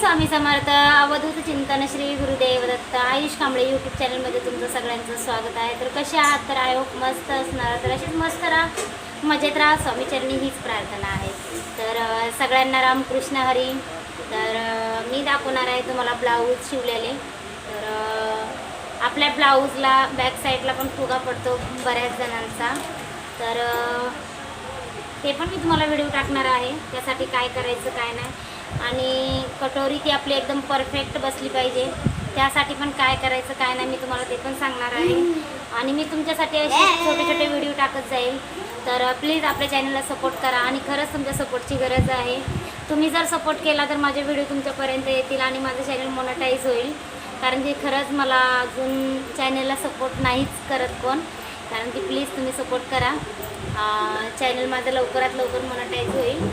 स्वामी समर्थ अवधूत चिंतन श्री गुरुदेव दत्त आयुष कांबळे यूट्यूब चॅनलमध्ये तुमचं सगळ्यांचं स्वागत आहे. तर कसे आहात? तर आय होप मस्त असणार. तर अशीच मस्त राहा मजेत राहा. स्वामीचरणी हीच प्रार्थना आहे. तर सगळ्यांना सगळ्यांना रामकृष्ण हरी. तर मी दाखवणार आहे तुम्हाला ब्लाऊज शिवलेले. तर आपल्या ब्लाऊजला बॅक साईडला पण फुगा पडतो बऱ्याच जणांचा. तर ते पण मी तुम्हाला व्हिडिओ टाकणार आहे. त्यासाठी काय करायचं काय नाही. आणि कटोरी ती आपली एकदम परफेक्ट बसली पाहिजे. त्यासाठी पण काय करायचं काय नाही मी तुम्हाला ते पण सांगणार आहे. आणि मी तुमच्यासाठी असे छोटे छोटे व्हिडिओ टाकत जाईल. तर प्लीज आपल्या चॅनलला सपोर्ट करा आणि खरंच तुमच्या सपोर्टची गरज आहे. तुम्ही जर सपोर्ट केला तर माझे व्हिडिओ तुमच्यापर्यंत येतील आणि माझं चॅनल मोनटाईज होईल. कारण की खरंच मला अजून चॅनलला सपोर्ट नाहीच करत कोण. कारण की प्लीज तुम्ही सपोर्ट करा. चॅनल माझं लवकरात लवकर मोनटाईज होईल.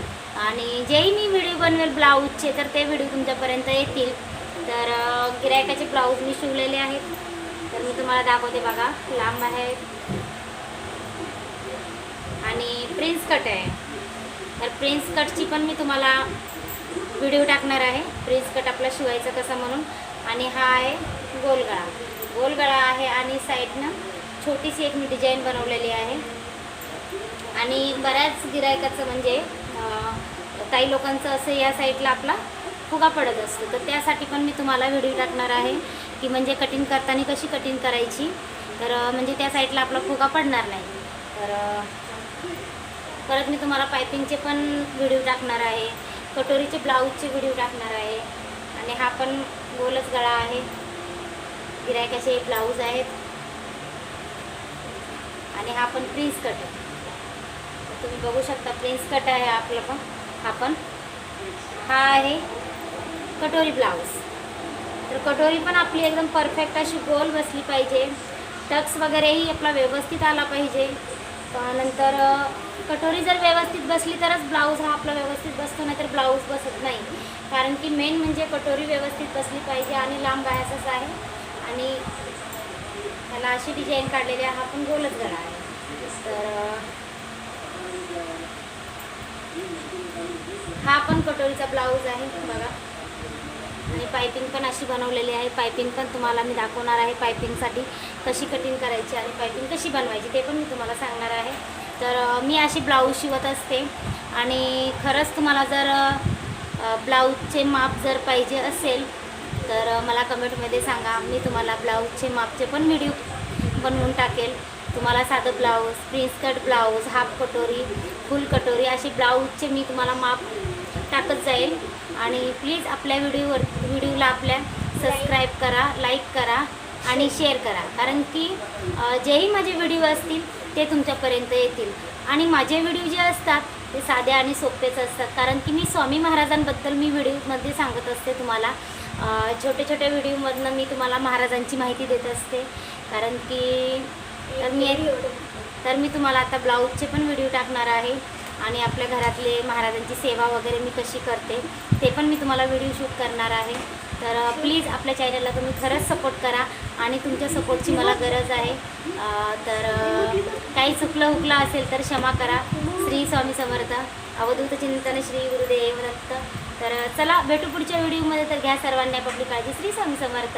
आणि जेही मी व्हिडिओ बनवेल ब्लाऊजचे तर ते व्हिडिओ तुमच्यापर्यंत येतील. तर गिरायकाचे ब्लाऊज मी शिवलेले आहेत. तर मी तुम्हाला दाखवते बघा. लांब आहे. आणि प्रिन्स कट आहे. तर प्रिन्स कटची पण मी तुम्हाला व्हिडिओ टाकणार आहे. प्रिन्स कट आपला शिवायचा कसा म्हणून. आणि हा आहे गोलगळा. गोलगळा आहे आणि साईडनं छोटीशी एक मी डिझाईन बनवलेली आहे. आणि बऱ्याच गिरायकाचं म्हणजे काही लोकांचं असं या साईडला आपला फुगा पडत असतो. तर त्यासाठी पण मी तुम्हाला व्हिडिओ टाकणार आहे की म्हणजे कटिंग करताना कशी कटिंग करायची. तर म्हणजे त्या साईडला आपला फुगा पडणार नाही. तर परत मी तुम्हाला पायपिंगचे पण व्हिडिओ टाकणार आहे कटोरीचे ब्लाऊजचे व्हिडिओ टाकणार आहे. आणि हा पण गोलच गळा आहे. गिरायकाचे ब्लाऊज आहेत. आणि हा पण प्रिन्स कट आहे. तुम्ही बघू शकता प्रिन्स कट आहे आपलं पण. हा पण. हा आहे कटोरी ब्लाऊज. तर कटोरी पण आपली एकदम परफेक्ट अशी गोल बसली पाहिजे. टक्स वगैरेही आपला व्यवस्थित आला पाहिजे. नंतर कटोरी जर व्यवस्थित बसली तरच ब्लाऊज हा आपला व्यवस्थित बसतो नाही तर ब्लाऊज बसत नाही. कारण की मेन म्हणजे कटोरी व्यवस्थित बसली पाहिजे आणि लांब बायाचाच आहे. आणि त्याला अशी डिझाईन काढलेली आहे हा पण गोलच गळा आहे. तर हा पण कटोरीचा ब्लाऊज आहे बघा. आणि पायपिंग पण अशी बनवलेली आहे. पायपिंग पण तुम्हाला मी दाखवणार आहे पायपिंगसाठी कशी कटिंग करायची आणि पायपिंग कशी बनवायची ते पण मी तुम्हाला सांगणार आहे. तर मी अशी ब्लाऊज शिवत असते. आणि खरंच तुम्हाला जर ब्लाऊजचे माप जर पाहिजे असेल तर मला कमेंटमध्ये सांगा. मी तुम्हाला ब्लाऊजचे मापचे पण व्हिडिओ बनवून टाकेल. तुम्हाला साधं blouse prince cut blouse half कटोरी फुल कटोरी अशी ब्लाऊजचे मी तुम्हाला माप टाकत जाईल. आणि प्लीज आपल्या व्हिडिओवर व्हिडिओला आपल्या सबस्क्राईब करा लाईक करा आणि शेअर करा. कारण की जेही माझे व्हिडिओ असतील ते तुमच्यापर्यंत येतील. आणि माझे व्हिडिओ जे असतात ते साधे आणि सोपेच असतात. कारण की मी स्वामी महाराजांबद्दल मी व्हिडिओमध्ये सांगत असते तुम्हाला. अ, छोटे छोटे व्हिडिओमधनं मी तुम्हाला महाराजांची माहिती देत असते. कारण की तर मी तर मी तुम्हाला आता ब्लाऊजचे पण व्हिडिओ टाकणार आहे आणि आपल्या घरातले महाराजांची सेवा वगैरे मी कशी करते ते पण मी तुम्हाला व्हिडिओ शूट करणार आहे. तर प्लीज आपल्या चॅनलला तुम्ही खरंच सपोर्ट करा आणि तुमच्या सपोर्टची मला गरज आहे. तर काही चुकलं हुकलं असेल तर क्षमा करा. श्री स्वामी समर्थ. अवधूत चिंतन श्री गुरुदेव दत्त तर चला भेटू पुढच्या व्हिडिओमध्ये तर घ्या सर्वांनी आपली काळजी. श्री स्वामी समर्थ.